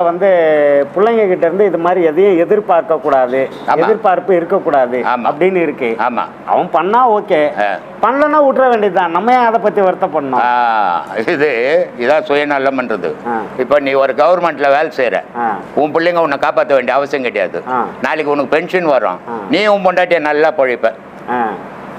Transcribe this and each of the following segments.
வந்து பிள்ளைங்க கிட்ட இருந்து இது மாதிரி எதையும் எதிர்பார்க்க கூடாது. எதிர்பார்ப்பு இருக்கக்கூடாது. அப்படின்னு இருக்கு ஆமா அவன் பண்ணா ஓகே. பண்ணலன்னா விட்டுற வேண்டியதுதான் நம்ம ஏன் அதை பத்தி வருத்தப்படணும் ஆ, இது இதான் சுயநலம்ன்றது ஆ. இப்போ நீ ஒரு கவர்மெண்ட்ல வேலை செய்யற. உன் பிள்ளைங்க உன்னை காப்பாற்ற வேண்டிய அவசியம் கிடையாது. நாளைக்கு உனக்கு பென்ஷன் வரும். நீ உன் பொண்டாட்டியை நல்லா பொழைப்ப.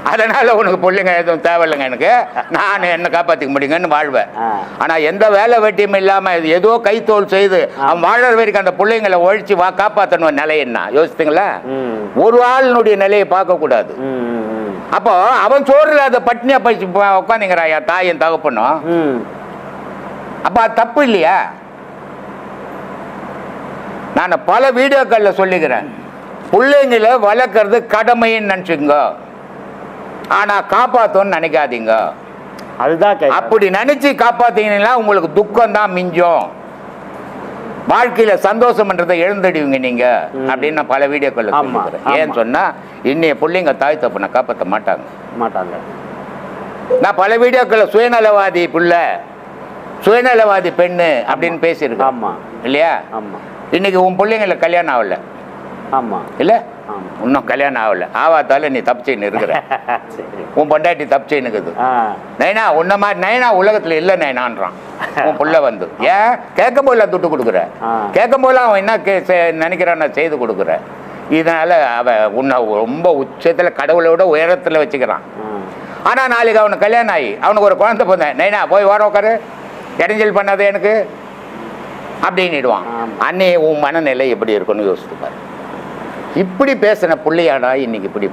அதனால உனக்கு பிள்ளைங்க எதுவும் தேவையில்லைங்க எனக்கு. நான் என்ன காப்பாற்றிக்க முடியுங்கன்னு வாழ்வேன். ஆ. ஆனா எந்த வேலை வெட்டியும் இல்லாம இது ஏதோ கைத்தோல் செய்து அவன் வாழற வரைக்கும் அந்த பிள்ளைங்களை ஒழிச்சு வா காப்பாற்றணும் நிலை என்ன? யோசித்தீங்களா. ஒரு ஆளினுடைய நிலையை பார்க்க கூடாது ம், ம், அப்போ அவன் சோறுல அதை பட்னியா பழிச்சு உட்காந்துங்கிறாயா தாயும் தகப்பனும். அப்ப அது தப்பு இல்லையா? நான் பல வீடியோக்கள்ல சொல்லிக்கிறேன். பிள்ளைங்களை வளர்க்கறது கடமைன்னு நினச்சிங்க ஆனா காப்பாத்தணும்னு நினைக்காதீங்க. அதுதான் அப்படி நினைச்சு காப்பாத்தீங்கன்னா உங்களுக்கு துக்கம் தான் மிஞ்சும். வாழ்க்கையில சந்தோஷம்ன்றதை எழுந்தடிவீங்க நீங்க அப்படின்னு நான் பல சொல்லிக்கிறேன். ஏன்னு ஆமா. சொன்னா இன்னைய பிள்ளைங்க தாய் தப்புனை காப்பாற்ற மாட்டாங்க. மாட்டாங்க. நான் பல வீடியோக்களில் சுயநலவாதி புள்ள சுயநலவாதி பெண்ணு அப்படின்னு பேசியிருக்கேன். ஆமா. இல்லையா? ஆமா. இன்னைக்கு உன் பிள்ளைங்களுக்கு கல்யாணம் ஆகல. ஆமா. இல்ல? இன்னும் கல்யாணம் ஆகல. ஆவாத்தால நீ தப்பிச்சுன்னு இருக்கிற. சரி உன் பொண்டாட்டி தப்பிச்சுன்னு இருக்குது. நைனா உன்ன மாதிரி நைனா உலகத்துல இல்ல நைனான்றான். உன் புள்ள வந்து. ஏன்? கேட்கும் போதெல்லாம் துட்டு கொடுக்குற. கேட்கும் போதெல்லாம் அவன் என்ன நினைக்கிறான் நான் செய்து கொடுக்குற. இதனால அவன் உன்னை ரொம்ப உச்சத்துல கடவுளை விட உயரத்துல வச்சுக்கிறான். ம். ஆனா நாளைக்கு அவனுக்கு கல்யாணம் ஆகி அவனுக்கு ஒரு குழந்தை பிறந்தேன் நைனா போய் வர உட்காரு இடைஞ்சல் பண்ணாத எனக்கு. அப்படின்னுடுவான். ஆமா. அன்னே உன் மனநிலை எப்படி இருக்குன்னு யோசித்து பாரு. இப்படி பேசின புள்ளையாடா இன்னைக்கு இப்படி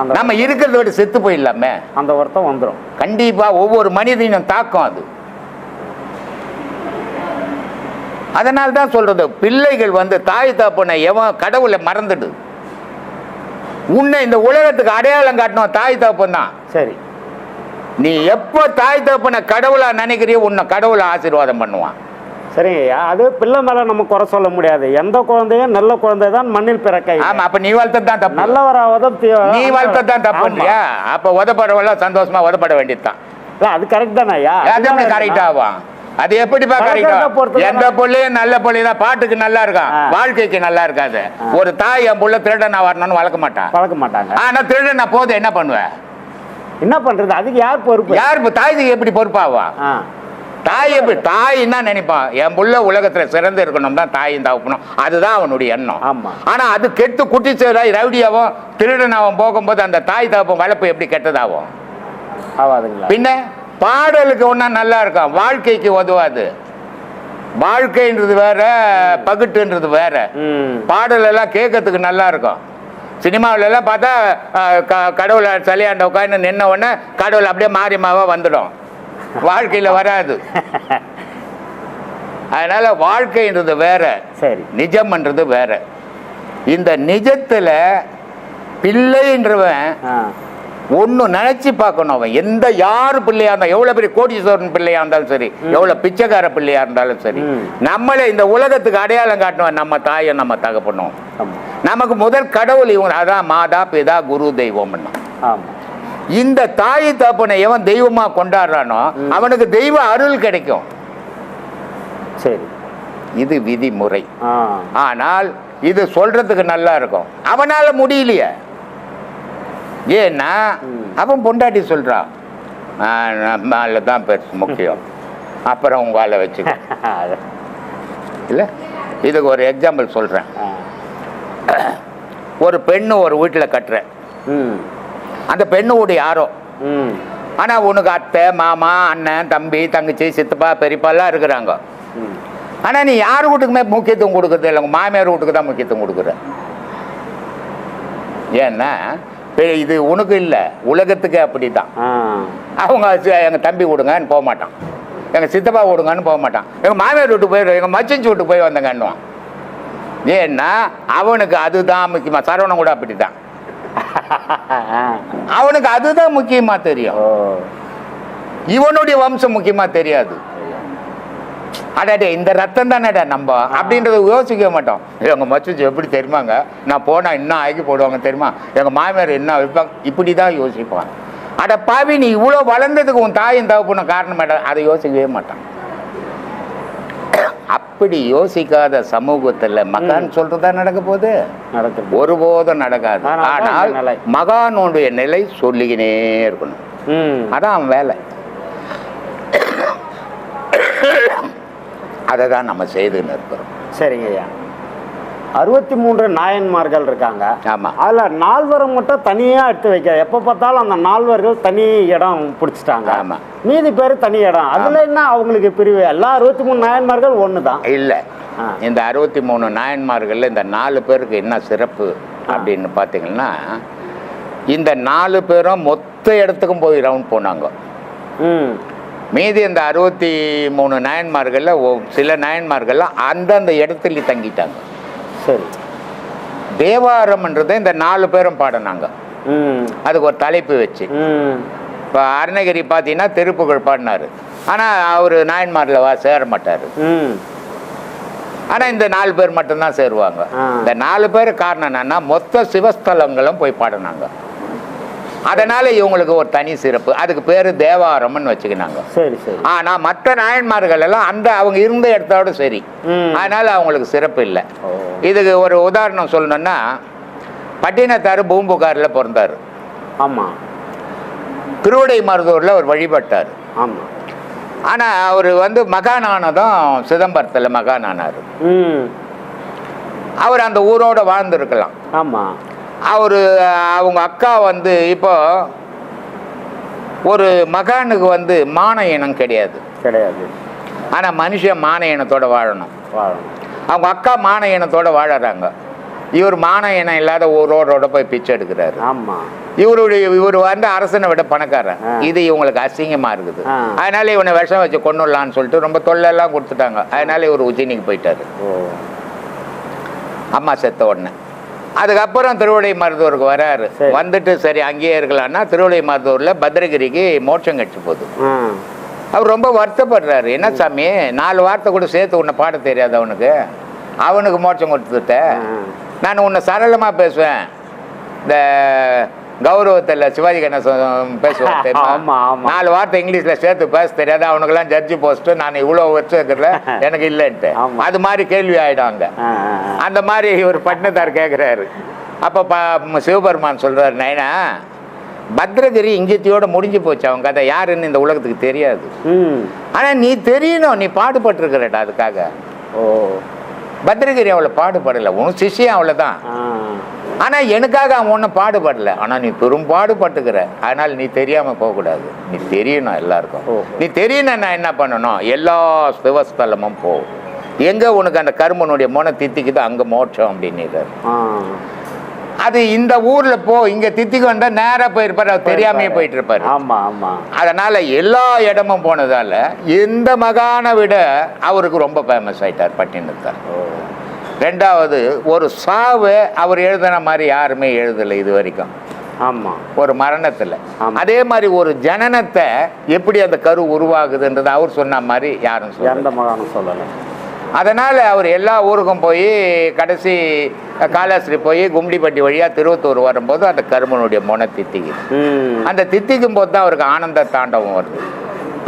அந்த நம்ம இருக்கிறத விட செத்து போயிடலாமே. அந்த ஒருத்தம் வந்துடும் கண்டிப்பா ஒவ்வொரு மனிதனும் தாக்கம் அது. அதனால தான் சொல்றது பிள்ளைகள் வந்து தாய் தப்பனை எவன் கடவுளை மறந்துடு. உன்னை இந்த உலகத்துக்கு அடையாளம் காட்டணும் தாய் தப்பன் தான். சரி. நீ எப்போ தாய் தப்பனை கடவுளா நினைக்கிறியோ உன்னை கடவுளை ஆசீர்வாதம் பண்ணுவான். சரிங்க. ஐயா அது பிள்ளை மேல நம்ம குறை சொல்ல முடியாது. எந்த குழந்தையும் நல்ல குழந்தை தான் மண்ணில் பிறக்க ஆமா அப்ப நீ வளர்த்தது தான் தப்பு. நல்லவராவதும் நீ வளர்த்தது தான் தப்பு இல்லையா? அப்ப உதப்படவெல்லாம் சந்தோஷமா உதப்பட வேண்டியதுதான். அது கரெக்ட் தானே ஐயா அது எப்படி கரெக்ட் ஆகும் அது பொறுத்து தானே. எந்த புள்ளையும் நல்ல புள்ளை தான் பாட்டுக்கு நல்லா இருக்கான். ஆ. வாழ்க்கைக்கு நல்லா இருக்காது. ஒரு தாய் என் புள்ள திருடன் வரணும்னு வளர்க்க மாட்டான் பழக்க மாட்டாங்க. ஆனா திருடன் போது என்ன பண்ணுவேன் என்ன பண்றது? அதுக்கு யார் பொறுப்பு? யார் தாய்க்கு எப்படி பொறுப்பாவா? தாய் எப்படி? தாய் என்ன நினைப்பான் என் புள்ள உலகத்துல சிறந்து இருக்கணும் தான் தாயும் தகப்பணும் அதுதான் அவனுடைய எண்ணம். ஆமா. ஆனா அது கெட்டு குட்டி ரவுடியாவும் திருடனாவும் போகும்போது அந்த தாய் தகப்பன் வளர்ப்பு எப்படி கெட்டதாகும்? ஆகாதுங்களா பின்ன பாடலுக்கு ஒன்றா நல்லா இருக்கும் வாழ்க்கைக்கு உதவாது. வாழ்க்கைன்றது வேற பகுட்டுன்றது வேற. பாடல் எல்லாம் கேட்கறதுக்கு நல்லா இருக்கும். சினிமாவுல எல்லாம் பார்த்தா கடவுளை சலியாண்ட உட்காந்து நின்ன உடனே கடவுள் அப்படியே மாறி மாவா வந்துடும். வாழ்க்கையில வராது. அதனால வாழ்க்கைன்றது வேற சரி. நிஜம்ன்றது வேற. இந்த நிஜத்துல பிள்ளைன்றவன் ஒன்று நினைச்சு பார்க்கணும் அவன். எந்த யார் பிள்ளையா இருந்தாலும் எவ்வளோ பெரிய கோடீஸ்வரன் பிள்ளையா இருந்தாலும் சரி எவ்வளோ பிச்சைக்கார பிள்ளையா இருந்தாலும் சரி. நம்மளை இந்த உலகத்துக்கு அடையாளம் காட்டணும் நம்ம தாயை நம்ம தகப்பணும் நமக்கு முதல் கடவுள் இவங்க அதான் மாதா பிதா குரு தெய்வம் ஆமா. இந்த தாய் தகப்பனை எவன் தெய்வமா கொண்டாடுறானோ அவனுக்கு தெய்வ அருள் கிடைக்கும். சரி. இது விதிமுறை. ஆனால் இது சொல்றதுக்கு நல்லா இருக்கும். அவனால முடியலையே. ஏன்னா. அவன் பொண்டாட்டி சொல்றான் நம்மளால தான் பெருசு முக்கியம். அப்புறம் உங்களால வச்சுக்க. இல்ல? இதுக்கு ஒரு எக்ஸாம்பிள் சொல்றேன். ஆ. ஒரு பெண்ணு ஒரு வீட்டில் கட்டுறேன் ம். அந்த பெண்ணு வீடு யாரோ ம். ஆனா உனக்கு அத்தை மாமா அண்ணன் தம்பி தங்கச்சி சித்தப்பா பெரியப்பாலாம் இருக்கிறாங்க. ம். ஆனா நீ யார் வீட்டுக்குமே முக்கியத்துவம் கொடுக்கறது இல்லை. உங்க மாமியார் வீட்டுக்கு தான் முக்கியத்துவம் கொடுக்குற. ஏன்னா பெ- இது உனக்கு இல்லை. உலகத்துக்கு அப்படிதான் அவங்க சி- எங்க தம்பி விடுங்கன்னு போக மாட்டான். எங்க சித்தப்பா விடுங்கன்னு போக மாட்டான். எங்க மாமியார் வீட்டுக்கு போய் எங்க மச்சஞ்சி வீட்டுக்கு போய் வந்தங்கன்னுவான். ஏன்னா அவனுக்கு அதுதான் முக்கியமா. சரவணன் கூட அப்படிதான் அவனுக்கு அதுதான் முக்கியமா தெரியும். இவனுடைய வம்சம் முக்கியமா தெரியாது. அடாடே இந்த ரத்தம் தானடா நம்ம? அப்படின்றத யோசிக்க மாட்டோம். எங்க மச்சுச்சு எப்படி தெரியுமாங்க நான் போனா இன்னும் ஆக்கி போடுவாங்க தெரியுமா? எங்க மாமியார் என்ன வைப்பாங்க? இப்படி தான் யோசிப்பான் அட பாவி நீ இவ்வளோ வளர்ந்ததுக்கு உன் தாயும் தகப்பன காரணம் அதை யோசிக்கவே மாட்டான். அப்படி யோசிக்காத சமூகத்துல மகான் சொல்றதா நடக்க போகுது? ஒருபோதும் நடக்காது. ஆனால். மகானுடைய நிலை சொல்லிக்கினே இருக்கணும். அதான் அவன் வேலை. அதை தான் நம்ம செய்துன்னு இருக்கிறோம். சரிங்க ஐயா அறுபத்தி மூன்று நாயன்மார்கள் இருக்காங்க. ஆமா. அதில் நால்வரை மட்டும் தனியாக எடுத்து வைக்க. எப்போ பார்த்தாலும் அந்த நால்வர்கள் தனி இடம் பிடிச்சிட்டாங்க. ஆமா. மீதி பேர் தனி இடம். அதில் என்ன அவங்களுக்கு பிரிவு? எல்லா அறுபத்தி மூணு நாயன்மார்கள் ஒன்று தான் இல்லை. இந்த அறுபத்தி மூணு நாயன்மார்கள்ல இந்த நாலு பேருக்கு என்ன சிறப்பு அப்படின்னு பார்த்தீங்கன்னா இந்த நாலு பேரும் மொத்த இடத்துக்கும் போய் ரவுண்ட் போனாங்க. ம். மீதி இந்த அறுபத்தி மூணு நாயன்மார்கள்ல சில நாயன்மார்கள்ல அந்தந்த இடத்துல தங்கிட்டாங்க. சரி. தேவாரம்ன்றதை இந்த நாலு பேரும் பாடினாங்க. அதுக்கு ஒரு தலைப்பு வச்சு. இப்போ அருணகிரி பார்த்தீங்கன்னா திருப்புகழ் பாடினாரு. ஆனால் அவர் நாயன்மாரில் வா சேர மாட்டார். ஆனால் இந்த நாலு பேர் மட்டும்தான் சேருவாங்க. இந்த நாலு பேர் காரணம் என்னன்னா மொத்த சிவஸ்தலங்களும் போய் பாடினாங்க. அதனால இவங்களுக்கு ஒரு தனி சிறப்பு. அதுக்கு பேர் தேவாரம்னு வச்சுக்கினாங்க. சரி சரி. ஆனால் மற்ற நாயன்மார்கள் எல்லாம் அந்த அவங்க இருந்த இடத்தோட சரி. அதனால அவங்களுக்கு சிறப்பு இல்லை. இதுக்கு ஒரு உதாரணம் சொல்லணும்னா பட்டினத்தார் பூம்புகாரில் பிறந்தார். ஆமாம் திருவடை மருதூரில் அவர் வழிபட்டார். ஆமாம் ஆனால் அவர் வந்து மகானானதும் சிதம்பரத்தில் மகானானார். ம். அவர் அந்த ஊரோட வாழ்ந்துருக்கலாம். ஆமாம் அவர் அவங்க அக்கா வந்து இப்போ ஒரு மகானுக்கு வந்து மான இனம் கிடையாது. கிடையாது. ஆனால் மனுஷன் மான இனத்தோட வாழணும். வாழணும். அவங்க அக்கா மான இனத்தோட வாழறாங்க. இவர் மான இனம் இல்லாத ஊரோட போய் பிச்சை எடுக்கிறாரு. ஆமாம் இவருடைய இவர் வந்து அரசனை விட பணக்காரன். இது இவங்களுக்கு அசிங்கமா இருக்குது. அதனால இவனை விஷம் வச்சு கொண்டுடலான்னு சொல்லிட்டு ரொம்ப தொல்லை எல்லாம் கொடுத்துட்டாங்க. அதனால இவர் உஜினிக்கு போயிட்டாரு. அம்மா செத்த உடனே. அதுக்கப்புறம் திருவிடை மருதூருக்கு வராரு. வந்துட்டு சரி அங்கேயே இருக்கலாம்னா திருவிடை மருதூர்ல பத்ரகிரிக்கு மோட்சம் கட்சி போகுது. அவர் ரொம்ப வருத்தப்படுறாரு. என்ன சாமி நாலு வார்த்தை கூட சேர்த்து உன்னை பாட தெரியாது அவனுக்கு. அவனுக்கு மோட்சம் கொடுத்துட்ட. ஆ. நான் உன்னை சரளமா பேசுவேன். இந்த கௌரவத்தில் சிவாஜி கணேசன் பேசுவார். நாலு வார்த்தை இங்கிலீஷ்ல சேர்த்து பேச தெரியாது. அவனுக்கெல்லாம் ஜட்ஜி போஸ்ட் நான் இவ்வளோ வருஷம் இருக்கிற எனக்கு இல்லைன்ட்டு. அது மாதிரி கேள்வி ஆயிடும் ஆ, ஆ, ஆ. அந்த மாதிரி ஒரு பட்டினத்தார் கேட்குறாரு அப்போ ப சிவபெருமான் சொல்றாரு நைனா பத்ரகிரி இங்கத்தியோட முடிஞ்சு போச்சு அவன் கதை. யாருன்னு இந்த உலகத்துக்கு தெரியாது. ம். ஆனா நீ தெரியணும் நீ பாடுபட்டிருக்கிறடா அதுக்காக. ஓ. பத்ரகிரி அவளை பாடுபடலை. உன் சிஷ்யம் அவ்வளோதான் ஆ ஆனா எனக்காக அவன் ஒன்றும் பாடுபடல. ஆனா நீ பெரும் பாடுபட்டுக்கிற. அதனால நீ தெரியாம போகக்கூடாது. நீ தெரியணும் எல்லாருக்கும். நீ தெரியணும் நான் என்ன பண்ணணும்? எல்லா சிவஸ்தலமும் போ. எங்க உனக்கு அந்த கருமனுடைய மொன தித்திக்குதோ அங்க மோட்சம் அப்படின்னு அது இந்த ஊர்ல போ. இங்க தித்திக்கு வந்தா நேரா போயிருப்பாரு. அவர் தெரியாமையே போயிட்டு இருப்பாரு ஆமா ஆமா. அதனால எல்லா இடமும் போனதால எந்த மகானை விட அவருக்கு ரொம்ப ஃபேமஸ் ஆயிட்டார் பட்டினத்தார். ஓ. ரெண்டாவது ஒரு சாவு அவர் எழுதின மாதிரி யாருமே எழுதலை இது வரைக்கும் ஆமா. ஒரு மரணத்துல. அதே மாதிரி ஒரு ஜனனத்தை எப்படி அந்த கரு உருவாகுதுன்றது அவர் சொன்ன மாதிரி யாரும் எந்த மகானும் சொல்லலை. அதனால அவர் எல்லா ஊருக்கும் போய் கடைசி காலாஸ்திரி போய் கும்டிப்பட்டி வழியா திருவத்தூர் வரும்போது அந்த கருமனுடைய மொன தித்திக்குது. அந்த தித்திக்கும் போது தான் அவருக்கு ஆனந்த தாண்டவம் வருது.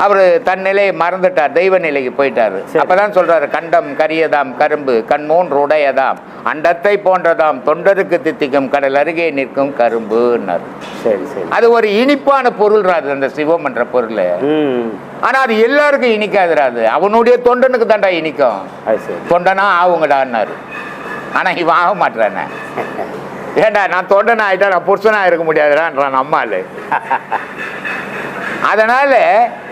அவர் தன் நிலையை மறந்துட்டார் தெய்வ நிலைக்கு போயிட்டாரு. அப்பதான் சொல்றாரு கண்டம் கரியதாம் கரும்பு கண் மூன்று உடையதாம் அண்டத்தை போன்றதாம் தொண்டருக்கு தித்திக்கும் கடல் அருகே நிற்கும் கரும்புன்னாரு. சரி சரி. அது ஒரு இனிப்பான பொருள் அது அந்த சிவம் என்ற பொருள். ஆனா அது எல்லாருக்கும் இனிக்காதுடா அது அவனுடைய தொண்டனுக்கு தான்டா இனிக்கும். தொண்டனா ஆகுங்கடான்னாரு. ஆனா இவன் ஆக மாட்டானே. ஏண்டா நான் தொண்டனா ஆயிட்டா நான் புருஷனா இருக்க முடியாதுடான்றான் அம்மாளு அதனால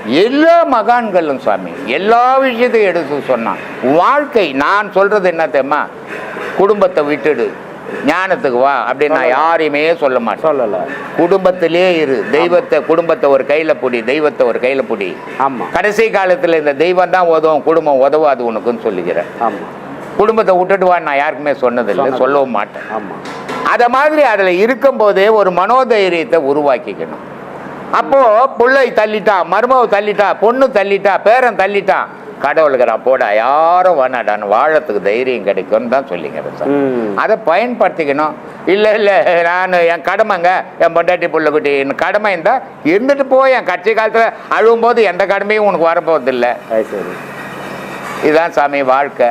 எல்லா மகான்களும் சுவாமி எல்லா விஷயத்தையும் எடுத்து சொன்னான். வாழ்க்கை நான் சொல்றது என்ன தெரியுமா? குடும்பத்தை விட்டுடு ஞானத்துக்கு வா அப்படின்னு நான் யாரையுமே சொல்ல மாட்டேன். சொல்லலை. குடும்பத்திலே இரு. தெய்வத்தை குடும்பத்தை ஒரு கையில புடி தெய்வத்தை ஒரு கையில புடி. ஆமா. கடைசி காலத்துல இந்த தெய்வம் தான் உதவும் குடும்பம் உதவாது உனக்குன்னு சொல்லிக்கிறேன். ஆமா. குடும்பத்தை விட்டுட்டு வா நான் யாருக்குமே சொன்னதில்லை சொன்னதில்லை. சொல்லவும் மாட்டேன். ஆமா. அத மாதிரி அதுல இருக்கும்போதே ஒரு மனோதைரியத்தை உருவாக்கிக்கணும். அப்போ பிள்ளை தள்ளிட்டான் மருமவ தள்ளிட்டா பொண்ணு தள்ளிட்டா பேரன் தள்ளிட்டான் கடவுளுக்குறான் போடா யாரும் வேணாடான்னு வாழறதுக்கு தைரியம் கிடைக்கும்னு தான் சொல்லிக்கிறேன் சார். அதை பயன்படுத்திக்கணும். இல்லை இல்லை நான் என் கடமைங்க என் பொண்டாட்டி புள்ளக்குட்டி என் கடமை இருந்தால் இருந்துட்டு போய் என் கட்சி காலத்தில் அழுவும் போது எந்த கடமையும் உனக்கு வரப்போகிறது இல்லை சரி. இதுதான் சாமி வாழ்க்கை.